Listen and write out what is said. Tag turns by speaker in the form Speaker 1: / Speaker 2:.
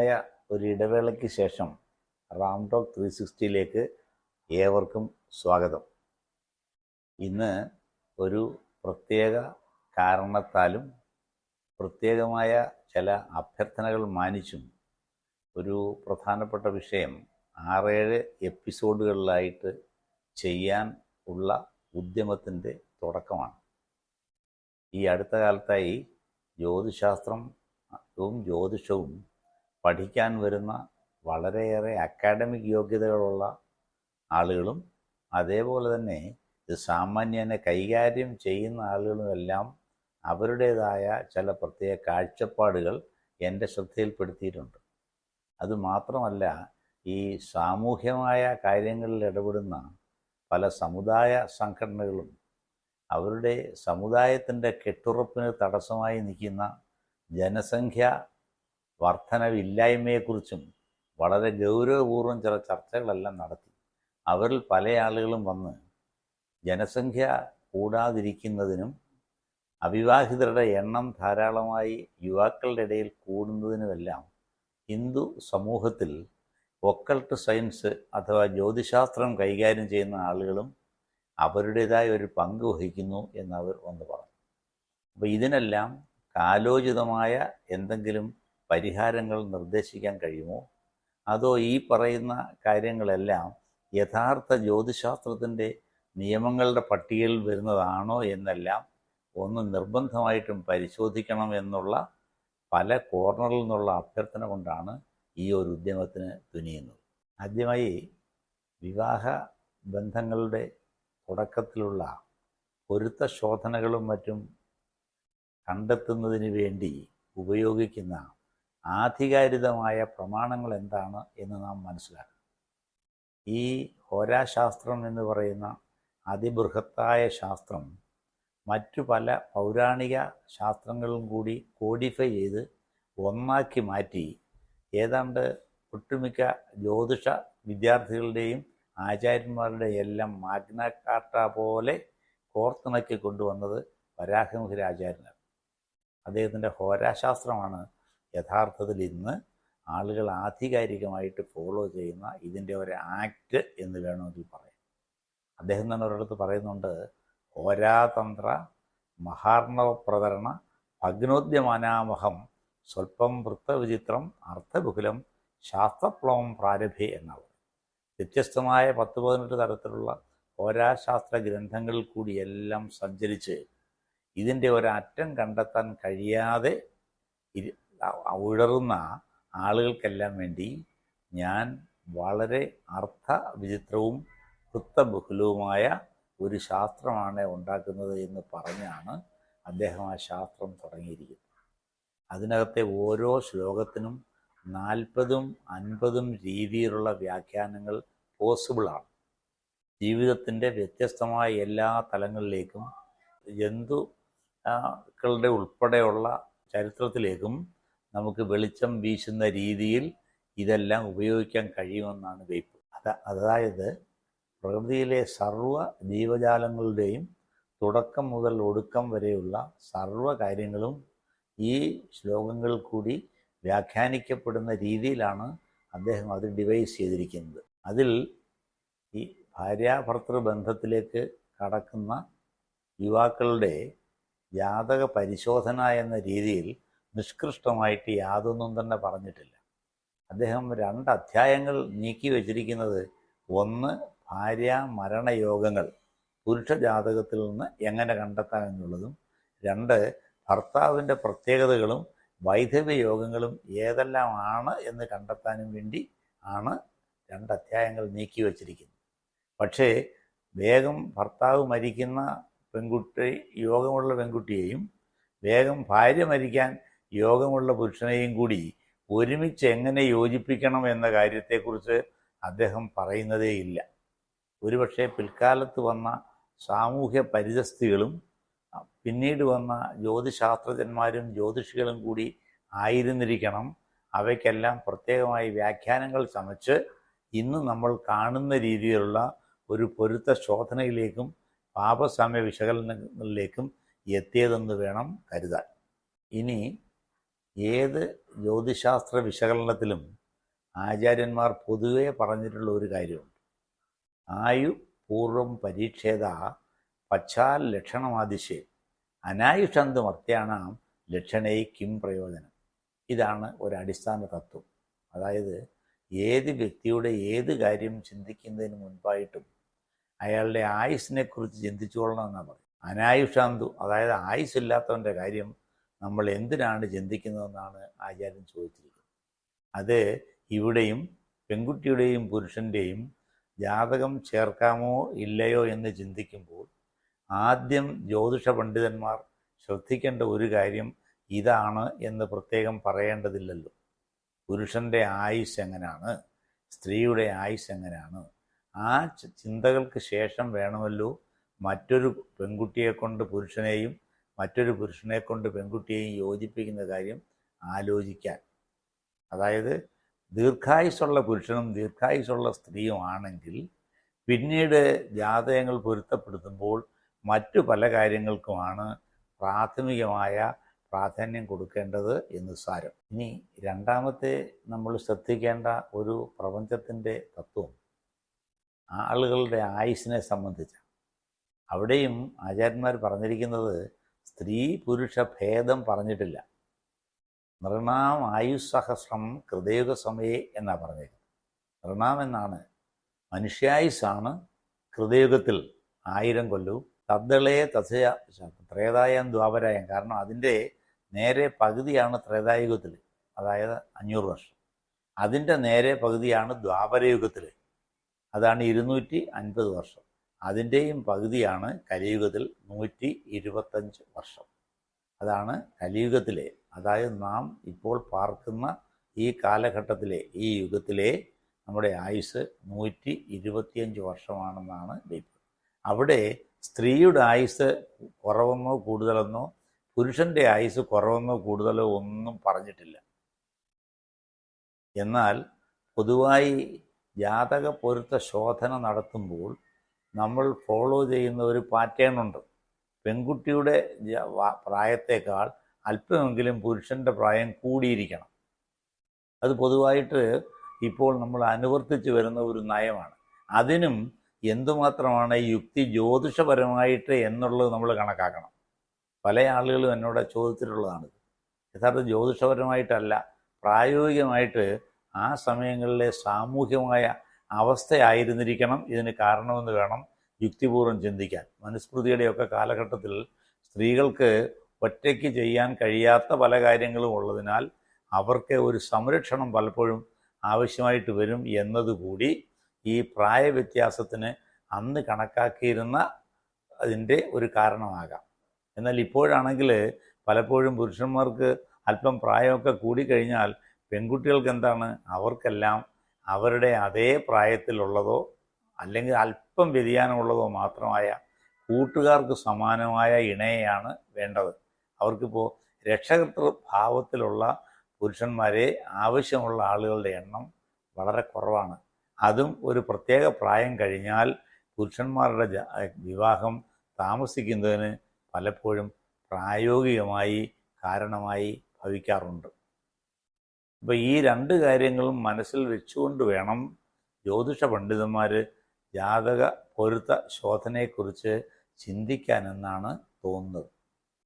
Speaker 1: ദീർഘമായ ഒരു ഇടവേളയ്ക്ക് ശേഷം റാം ടോക്ക് ത്രീ സിക്സ്റ്റിയിലേക്ക് ഏവർക്കും സ്വാഗതം. ഇന്ന് ഒരു പ്രത്യേക കാരണത്താലും പ്രത്യേകമായ ചില അഭ്യർത്ഥനകൾ മാനിച്ചും ഒരു പ്രധാനപ്പെട്ട വിഷയം ആറേഴ് എപ്പിസോഡുകളിലായിട്ട് ചെയ്യാൻ ഉള്ള ഉദ്യമത്തിന്റെ തുടക്കമാണ്. ഈ അടുത്ത കാലത്തായി ജ്യോതിശാസ്ത്രവും ജ്യോതിഷവും പഠിക്കാൻ വരുന്ന വളരെയേറെ അക്കാഡമിക് യോഗ്യതകളുള്ള ആളുകളും അതേപോലെ തന്നെ ഇത് സാമാന്യനെ കൈകാര്യം ചെയ്യുന്ന ആളുകളുമെല്ലാം അവരുടേതായ ചില പ്രത്യേക കാഴ്ചപ്പാടുകൾ എന്റെ ശ്രദ്ധയിൽപ്പെടുത്തിയിട്ടുണ്ട്. അതുമാത്രമല്ല ഈ സാമൂഹ്യമായ കാര്യങ്ങളിൽ ഇടപെടുന്ന പല സമുദായ സംഘടനകളും അവരുടെ സമുദായത്തിന്റെ കെട്ടുറപ്പിന് തടസ്സമായി നിൽക്കുന്ന ജനസംഖ്യ വർധനവില്ലായ്മയെക്കുറിച്ചും വളരെ ഗൗരവപൂർവം ചില ചർച്ചകളെല്ലാം നടത്തി. അവരിൽ പല ആളുകളും വന്ന് ജനസംഖ്യ കൂടാതിരിക്കുന്നതിനും അവിവാഹിതരുടെ എണ്ണം ധാരാളമായി യുവാക്കളുടെ ഇടയിൽ കൂടുന്നതിനുമെല്ലാം ഹിന്ദു സമൂഹത്തിൽ ഒക്കൾട്ട് സയൻസ് അഥവാ ജ്യോതിശാസ്ത്രം കൈകാര്യം ചെയ്യുന്ന ആളുകളും അവരുടേതായ ഒരു പങ്ക് വഹിക്കുന്നു എന്നവർ ഒന്ന് പറഞ്ഞു. അപ്പോൾ ഇതിനെല്ലാം കാലോചിതമായ എന്തെങ്കിലും പരിഹാരങ്ങൾ നിർദ്ദേശിക്കാൻ കഴിയുമോ? അതോ ഈ പറയുന്ന കാര്യങ്ങളെല്ലാം യഥാർത്ഥ ജ്യോതിശാസ്ത്രത്തിന്റെ നിയമങ്ങളുടെ പട്ടികയിൽ വരുന്നതാണോ എന്നെല്ലാം ഒന്ന് നിർബന്ധമായിട്ടും പരിശോധിക്കണം എന്നുള്ള പല കോർണറിൽ നിന്നുള്ള അഭ്യർത്ഥന കൊണ്ടാണ് ഈ ഒരു ഉദ്യമത്തിന് തുനിയുന്നത്. ആദ്യമായി വിവാഹ ബന്ധങ്ങളുടെ തുടക്കത്തിലുള്ള പൊരുത്ത ശോധനകളും മറ്റും കണ്ടെത്തുന്നതിന് വേണ്ടി ഉപയോഗിക്കുന്ന ആധികാരികമായ പ്രമാണങ്ങൾ എന്താണ് എന്ന് നാം മനസ്സിലാക്കണം. ഈ ഹോരാശാസ്ത്രം എന്ന് പറയുന്ന അതിബൃഹത്തായ ശാസ്ത്രം മറ്റു പല പൗരാണിക ശാസ്ത്രങ്ങളും കൂടി കോഡിഫൈ ചെയ്ത് ഒന്നാക്കി മാറ്റി ഏതാണ്ട് ഒട്ടുമിക്ക ജ്യോതിഷ വിദ്യാർത്ഥികളുടെയും ആചാര്യന്മാരുടെ എല്ലാം മാഗ്നക്കാട്ട പോലെ കോർത്തിണക്കി കൊണ്ടുവന്നത് വരാഹമുഖരാചാര്യനാണ് അദ്ദേഹത്തിന്റെ ഹോരാശാസ്ത്രമാണ് യഥാർത്ഥത്തിൽ ഇന്ന് ആളുകൾ ആധികാരികമായിട്ട് ഫോളോ ചെയ്യുന്ന ഇതിന്റെ ഒരു ആക്ട് എന്ന് വേണമെങ്കിൽ പറയാം. അദ്ദേഹം തന്നെ ഒരിടത്ത് പറയുന്നുണ്ട് ഹോരാതന്ത്ര മഹാർണവപ്രതരണ ഭഗ്നോദ്യമാനാമഹം സ്വല്പം വൃത്തവിചിത്രം അർത്ഥബുകുലം ശാസ്ത്രപ്ലവം പ്രാരഭി എന്നാണ് വ്യത്യസ്തമായ പത്ത് പതിനെട്ട് തരത്തിലുള്ള ഹോരാശാസ്ത്ര ഗ്രന്ഥങ്ങളിൽ കൂടിയെല്ലാം സഞ്ചരിച്ച് ഇതിന്റെ ഒരറ്റം കണ്ടെത്താൻ കഴിയാതെ ഉഴറുന്ന ആളുകൾക്കെല്ലാം വേണ്ടി ഞാൻ വളരെ അർത്ഥ അർത്ഥവിചിത്രവും വൃത്തബഹുലവുമായ ഒരു ശാസ്ത്രമാണ് ഉണ്ടാക്കുന്നത് എന്ന് പറഞ്ഞാണ് അദ്ദേഹം ആ ശാസ്ത്രം തുടങ്ങിയിരിക്കുന്നത്. അതിനകത്തെ ഓരോ ശ്ലോകത്തിനും നാൽപ്പതും അൻപതും രീതിയിലുള്ള വ്യാഖ്യാനങ്ങൾ പോസിബിളാണ് ജീവിതത്തിന്റെ വ്യത്യസ്തമായ എല്ലാ തലങ്ങളിലേക്കും ജന്തുക്കളുടെ ഉൾപ്പെടെയുള്ള ചരിത്രത്തിലേക്കും നമുക്ക് വെളിച്ചം വീശുന്ന രീതിയിൽ ഇതെല്ലാം ഉപയോഗിക്കാൻ കഴിയുമെന്നാണ് വെയ്പ്പ്. അത് അതായത് പ്രകൃതിയിലെ സർവ ജീവജാലങ്ങളുടെയും തുടക്കം മുതൽ ഒടുക്കം വരെയുള്ള സർവ കാര്യങ്ങളും ഈ ശ്ലോകങ്ങൾ കൂടി വ്യാഖ്യാനിക്കപ്പെടുന്ന രീതിയിലാണ് അദ്ദേഹം അത് ഡിവൈസ് ചെയ്തിരിക്കുന്നത്. അതിൽ ഈ ഭാര്യാഭർത്തൃ ബന്ധത്തിലേക്ക് കടക്കുന്ന യുവാക്കളുടെ ജാതക പരിശോധന എന്ന രീതിയിൽ നിഷ്കൃഷ്ടമായിട്ട് യാതൊന്നും തന്നെ പറഞ്ഞിട്ടില്ല. അദ്ദേഹം രണ്ട് അധ്യായങ്ങൾ നീക്കി വച്ചിരിക്കുന്നത് ഒന്ന് ഭാര്യ മരണയോഗങ്ങൾ പുരുഷ ജാതകത്തിൽ നിന്ന് എങ്ങനെ കണ്ടെത്താം എന്നുള്ളതും രണ്ട് ഭർത്താവിന്റെ പ്രത്യേകതകളും വൈധവ്യ യോഗങ്ങളും ഏതെല്ലാമാണ് എന്ന് കണ്ടെത്താനും വേണ്ടി ആണ് രണ്ട് അധ്യായങ്ങൾ നീക്കി വച്ചിരിക്കുന്നത്. പക്ഷേ വേഗം ഭർത്താവ് മരിക്കുന്ന പെൺകുട്ടി യോഗമുള്ള പെൺകുട്ടിയെയും വേഗം ഭാര്യ മരിക്കാൻ യോഗമുള്ള പുരുഷനെയും കൂടി ഒരുമിച്ച് എങ്ങനെ യോജിപ്പിക്കണം എന്ന കാര്യത്തെക്കുറിച്ച് അദ്ദേഹം പറയുന്നതേയില്ല ഒരുപക്ഷെ പിൽക്കാലത്ത് വന്ന സാമൂഹ്യ പരിതസ്ഥിതികളും പിന്നീട് വന്ന ജ്യോതിശാസ്ത്രജ്ഞന്മാരും ജ്യോതിഷികളും കൂടി ആയിരുന്നിരിക്കണം. അവയ്ക്കെല്ലാം പ്രത്യേകമായി വ്യാഖ്യാനങ്ങൾ ചമച്ച് ഇന്ന് നമ്മൾ കാണുന്ന രീതിയിലുള്ള ഒരു പൊരുത്ത ശോധനയിലേക്കും പാപസാമ്യ വിശകലനങ്ങളിലേക്കും എത്തിയതെന്ന് വേണം കരുതാൻ. ഇനി ഏത് ജ്യോതിശാസ്ത്ര വിശകലനത്തിലും ആചാര്യന്മാർ പൊതുവെ പറഞ്ഞിട്ടുള്ള ഒരു കാര്യമുണ്ട്. ആയു പൂർവം പരീക്ഷേത പശ്ചാൽ ലക്ഷണമാതിശയം അനായുഷന്തു മർത്യാണാം ലക്ഷണേ കിം പ്രയോജനം. ഇതാണ് ഒരു അടിസ്ഥാന തത്വം. അതായത് ഏത് വ്യക്തിയുടെ ഏത് കാര്യം ചിന്തിക്കുന്നതിന് മുൻപായിട്ടും അയാളുടെ ആയുസിനെക്കുറിച്ച് കുറിച്ച് ചിന്തിച്ചുകൊള്ളണം എന്നാണ് പറയും അനായുഷാന്തു അതായത് ആയുസ് ഇല്ലാത്തവന്റെ കാര്യം നമ്മൾ എന്തിനാണ് ചിന്തിക്കുന്നതെന്നാണ് ആചാര്യൻ ചോദിച്ചിരിക്കുന്നത്. അത് ഇവിടെയും പെൺകുട്ടിയുടെയും പുരുഷന്റെയും ജാതകം ചേർക്കാമോ ഇല്ലയോ എന്ന് ചിന്തിക്കുമ്പോൾ ആദ്യം ജ്യോതിഷ പണ്ഡിതന്മാർ ശ്രദ്ധിക്കേണ്ട ഒരു കാര്യം ഇതാണ് എന്ന് പ്രത്യേകം പറയേണ്ടതില്ലല്ലോ. പുരുഷന്റെ ആയുസ് എങ്ങനെയാണ് സ്ത്രീയുടെ ആയുസ് എങ്ങനെയാണ് ആ ചിന്തകൾക്ക് ശേഷം വേണമല്ലോ മറ്റൊരു പെൺകുട്ടിയെ കൊണ്ട് പുരുഷനെയും മറ്റൊരു പുരുഷനെ കൊണ്ട് പെൺകുട്ടിയെയും യോജിപ്പിക്കുന്ന കാര്യം ആലോചിക്കാൻ. അതായത് ദീർഘായുസുള്ള പുരുഷനും ദീർഘായുസുള്ള സ്ത്രീയുമാണെങ്കിൽ പിന്നീട് ജാതകങ്ങൾ പൊരുത്തപ്പെടുത്തുമ്പോൾ മറ്റു പല കാര്യങ്ങൾക്കുമാണ് പ്രാഥമികമായ പ്രാധാന്യം കൊടുക്കേണ്ടത് എന്ന് സാരം. ഇനി രണ്ടാമത്തെ നമ്മൾ ശ്രദ്ധിക്കേണ്ട ഒരു പ്രപഞ്ചത്തിന്റെ തത്വം ആളുകളുടെ ആയുസിനെ സംബന്ധിച്ചാണ്. അവിടെയും ആചാര്യന്മാർ പറഞ്ഞിരിക്കുന്നത് സ്ത്രീ പുരുഷ ഭേദം പറഞ്ഞിട്ടില്ല. നൃണാം ആയുസ്സഹസ്രം കൃതയുഗ സമയെ എന്നാണ് പറഞ്ഞിരിക്കുന്നത് നൃണാം എന്നാണ്. മനുഷ്യായുസ്സാണ്. കൃതയുഗത്തിൽ ആയിരം കൊല്ലവും. തദ്ദളേ തഥയ ത്രേതായം ദ്വാപരായം. കാരണം അതിന്റെ നേരെ പകുതിയാണ് ത്രേതായുഗത്തിൽ. അതായത് അഞ്ഞൂറ് വർഷം. അതിന്റെ നേരെ പകുതിയാണ് ദ്വാപരയുഗത്തിൽ. അതാണ് ഇരുന്നൂറ്റി അൻപത് വർഷം. അതിന്റെയും പകുതിയാണ് കലിയുഗത്തിൽ നൂറ്റി ഇരുപത്തഞ്ച് വർഷം. അതാണ് കലിയുഗത്തിലെ അതായത് നാം ഇപ്പോൾ പാർക്കുന്ന ഈ കാലഘട്ടത്തിലെ ഈ യുഗത്തിലെ നമ്മുടെ ആയുസ് നൂറ്റി ഇരുപത്തിയഞ്ച് വർഷമാണെന്നാണ് വെയ്പ്പ് അവിടെ സ്ത്രീയുടെ ആയുസ് കുറവെന്നോ കൂടുതലെന്നോ പുരുഷന്റെ ആയുസ് കുറവെന്നോ കൂടുതലോ ഒന്നും പറഞ്ഞിട്ടില്ല. എന്നാൽ പൊതുവായി ജാതക പൊരുത്ത ശോധന നടത്തുമ്പോൾ നമ്മൾ ഫോളോ ചെയ്യുന്ന ഒരു പാറ്റേൺ ഉണ്ട്. പെൺകുട്ടിയുടെ പ്രായത്തേക്കാൾ അല്പമെങ്കിലും പുരുഷന്റെ പ്രായം കൂടിയിരിക്കണം. അത് പൊതുവായിട്ട് ഇപ്പോൾ നമ്മൾ അനുവർത്തിച്ച് വരുന്ന ഒരു നയമാണ്. അതിനും എന്തുമാത്രമാണ് യുക്തി ജ്യോതിഷപരമായിട്ട് എന്നുള്ളത് നമ്മൾ കണക്കാക്കണം. പല ആളുകളും എന്നോട് ചോദിച്ചിട്ടുള്ളതാണിത്. യഥാർത്ഥ ജ്യോതിഷപരമായിട്ടല്ല പ്രായോഗികമായിട്ട് ആ സമയങ്ങളിലെ സാമൂഹ്യമായ അവസ്ഥയായിരുന്നിരിക്കണം. ഇതിന് കാരണമെന്ന് വേണം യുക്തിപൂർവം ചിന്തിക്കാൻ. മനുസ്മൃതിയുടെയൊക്കെ കാലഘട്ടത്തിൽ സ്ത്രീകൾക്ക് ഒറ്റയ്ക്ക് ചെയ്യാൻ കഴിയാത്ത പല കാര്യങ്ങളും ഉള്ളതിനാൽ അവർക്ക് ഒരു സംരക്ഷണം പലപ്പോഴും ആവശ്യമായിട്ട് വരും എന്നതുകൂടി ഈ പ്രായവ്യത്യാസത്തിന് അന്ന് കണക്കാക്കിയിരുന്ന അതിന്റെ ഒരു കാരണമാകാം. എന്നാൽ ഇപ്പോഴാണെങ്കിൽ പലപ്പോഴും പുരുഷന്മാർക്ക് അല്പം പ്രായമൊക്കെ കൂടിക്കഴിഞ്ഞാൽ പെൺകുട്ടികൾക്ക് എന്താണ്? അവർക്കെല്ലാം അവരുടെ അതേ പ്രായത്തിലുള്ളതോ അല്ലെങ്കിൽ അല്പം വ്യതിയാനമുള്ളതോ മാത്രമായ കൂട്ടുകാർക്ക് സമാനമായ ഇണയെയാണ് വേണ്ടത്. അവർക്കിപ്പോൾ രക്ഷകർത്തൃ ഭാവത്തിലുള്ള പുരുഷന്മാരെ ആവശ്യമുള്ള ആളുകളുടെ എണ്ണം വളരെ കുറവാണ്. അതും ഒരു പ്രത്യേക പ്രായം കഴിഞ്ഞാൽ പുരുഷന്മാരുടെ വിവാഹം താമസിക്കുന്നതിന് പലപ്പോഴും പ്രായോഗികമായി കാരണമായി ഭവിക്കാറുണ്ട്. അപ്പോൾ ഈ രണ്ട് കാര്യങ്ങളും മനസ്സിൽ വെച്ചുകൊണ്ട് വേണം ജ്യോതിഷ പണ്ഡിതന്മാർ ജാതക പൊരുത്ത ശോധനയെക്കുറിച്ച് ചിന്തിക്കാനെന്നാണ് തോന്നുന്നത്.